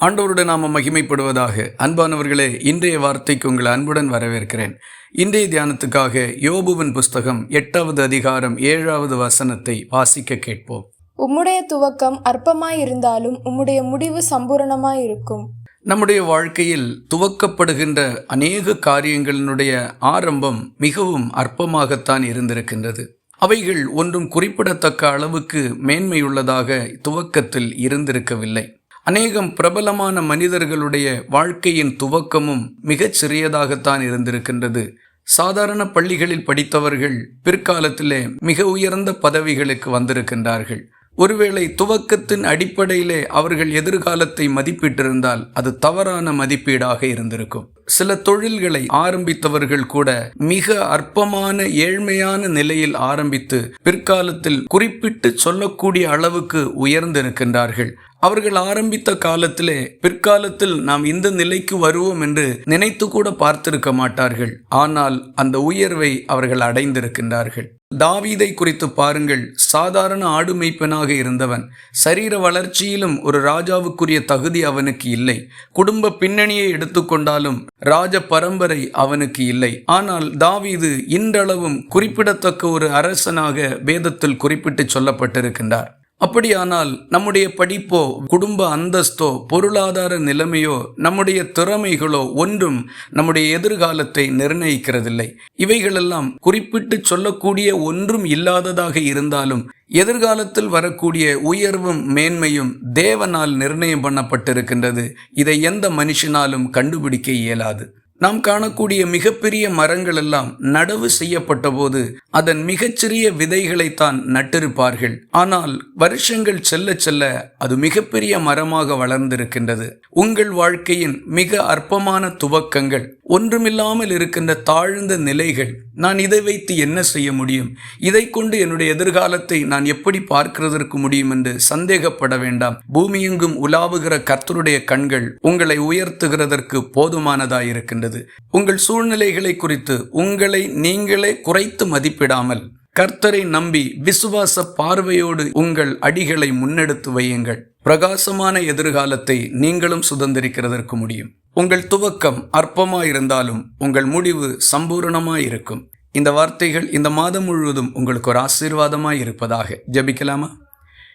ஆண்டவருடைய நாம மகிமைப்படுவதாக. அன்பானவர்களே இன்றைய வார்த்தைக்கு உங்களை அன்புடன் வரவேற்கிறேன். இன்றைய தியானத்துக்காக யோபுவின் புஸ்தகம் எட்டாவது அதிகாரம் ஏழாவது வசனத்தை வாசிக்க கேட்போம். உம்முடைய துவக்கம் அற்பமாயிருந்தாலும் உம்முடைய முடிவு சம்பூரணமாயிருக்கும். நம்முடைய வாழ்க்கையில் துவக்கப்படுகின்ற அநேக காரியங்களினுடைய ஆரம்பம் மிகவும் அற்பமாகத்தான் இருந்திருக்கின்றது. அவைகள் ஒன்றும் குறிப்பிடத்தக்க அளவுக்கு மேன்மையுள்ளதாக துவக்கத்தில் இருந்திருக்கவில்லை. அநேகம் பிரபலமான மனிதர்களுடைய வாழ்க்கையின் துவக்கமும் மிகச் சிறியதாகத்தான் இருந்திருக்கின்றது. சாதாரண பள்ளிகளில் படித்தவர்கள் பிற்காலத்திலே மிக உயர்ந்த பதவிகளுக்கு வந்திருக்கின்றார்கள். ஒருவேளை துவக்கத்தின் அடிப்படையிலே அவர்கள் எதிர்காலத்தை மதிப்பிட்டிருந்தால் அது தவறான மதிப்பீடாக இருந்திருக்கும். சில தொழில்களை ஆரம்பித்தவர்கள் கூட மிக அற்பமான ஏழ்மையான நிலையில் ஆரம்பித்து பிற்காலத்தில் குறிப்பிட்டு சொல்லக்கூடிய அளவுக்கு உயர்ந்திருக்கின்றார்கள். அவர்கள் ஆரம்பித்த காலத்திலே பிற்காலத்தில் நாம் இந்த நிலைக்கு வருவோம் என்று நினைத்து கூட பார்த்திருக்க மாட்டார்கள். ஆனால் அந்த உயர்வை அவர்கள் அடைந்திருக்கின்றார்கள். தாவீதை குறித்து பாருங்கள். சாதாரண ஆடு மேய்ப்பனாக இருந்தவன் சரீர வளர்ச்சியிலும் ஒரு ராஜாவுக்குரிய தகுதி அவனுக்கு இல்லை. குடும்ப பின்னணியை எடுத்துக்கொண்டாலும் ராஜ பரம்பரை அவனுக்கு இல்லை. ஆனால் தாவீது இன்றளவும் குறிப்பிடத்தக்க ஒரு அரசனாக வேதத்தில் குறிப்பிட்டு சொல்லப்பட்டிருக்கின்றார். அப்படியானால் நம்முடைய படிப்போ குடும்ப அந்தஸ்தோ பொருளாதார நிலைமையோ நம்முடைய திறமைகளோ ஒன்றும் நம்முடைய எதிர்காலத்தை நிர்ணயிக்கிறதில்லை. இவைகளெல்லாம் குறிப்பிட்டு சொல்லக்கூடிய ஒன்றும் இல்லாததாக இருந்தாலும் எதிர்காலத்தில் வரக்கூடிய உயர்வும் மேன்மையும் தேவனால் நிர்ணயம் பண்ணப்பட்டிருக்கின்றது. இதை எந்த மனுஷனாலும் கண்டுபிடிக்க இயலாது. நாம் காணக்கூடிய மிகப்பெரிய மரங்கள் எல்லாம் நடவு செய்யப்பட்ட போது அதன் மிகச்சிறிய விதைகளைத்தான் நட்டிருப்பார்கள். ஆனால் வருஷங்கள் செல்ல செல்ல அது மிகப்பெரிய மரமாக வளர்ந்திருக்கின்றது. உங்கள் வாழ்க்கையின் மிக அற்பமான துவக்கங்கள் ஒன்றுமில்லாமல் இருக்கின்ற தாழ்ந்த நிலைகள் நான் இதை வைத்து என்ன செய்ய முடியும்? இதை கொண்டு என்னுடைய எதிர்காலத்தை நான் எப்படி பார்க்கிறதற்கு முடியும் என்று சந்தேகப்பட வேண்டாம். பூமியெங்கும் உலாவுகிற கர்த்தருடைய கண்கள் உங்களை உயர்த்துகிறதற்கு போதுமானதாயிருக்கின்றது. உங்கள் சூழ்நிலைகளை குறித்து உங்களை நீங்களே குறைத்து மதிப்பிடாமல் கர்த்தரை நம்பி விசுவாச பார்வையோடு உங்கள் அடிகளை முன்னெடுத்து வையுங்கள். பிரகாசமான எதிர்காலத்தை நீங்களும் சுதந்திரிக்கிறதற்கு முடியும். உங்கள் துவக்கம் அற்பமாயிருந்தாலும் உங்கள் முடிவு சம்பூரணமாயிருக்கும். இந்த வார்த்தைகள் இந்த மாதம் முழுவதும் உங்களுக்கு ஒரு ஆசீர்வாதமாய் இருப்பதாக ஜபிக்கலாமா?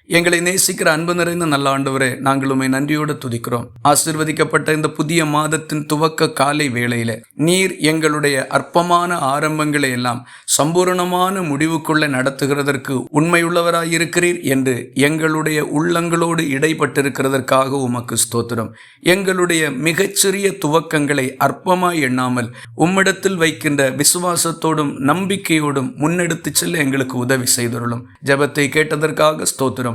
எங்களை நேசிக்கிற அன்பு நிறைந்த நல்ல ஆண்டவரே நாங்கள் உண்மை நன்றியோடு துதிக்கிறோம். ஆசிர்வதிக்கப்பட்ட இந்த புதிய மாதத்தின் துவக்க காலை வேளையில நீர் எங்களுடைய அற்பமான ஆரம்பங்களை எல்லாம் சம்பூரணமான முடிவுக்குள்ள நடத்துகிறதற்கு உண்மையுள்ளவராயிருக்கிறீர் என்று எங்களுடைய உள்ளங்களோடு இடைப்பட்டிருக்கிறதற்காக உமக்கு ஸ்தோத்திரம். எங்களுடைய மிகச்சிறிய துவக்கங்களை அற்பமாய் எண்ணாமல் உம்மிடத்தில் வைக்கின்ற விசுவாசத்தோடும் நம்பிக்கையோடும் முன்னெடுத்து செல்ல எங்களுக்கு உதவி செய்துள்ளோம் ஜபத்தை கேட்டதற்காக ஸ்தோத்திரம்.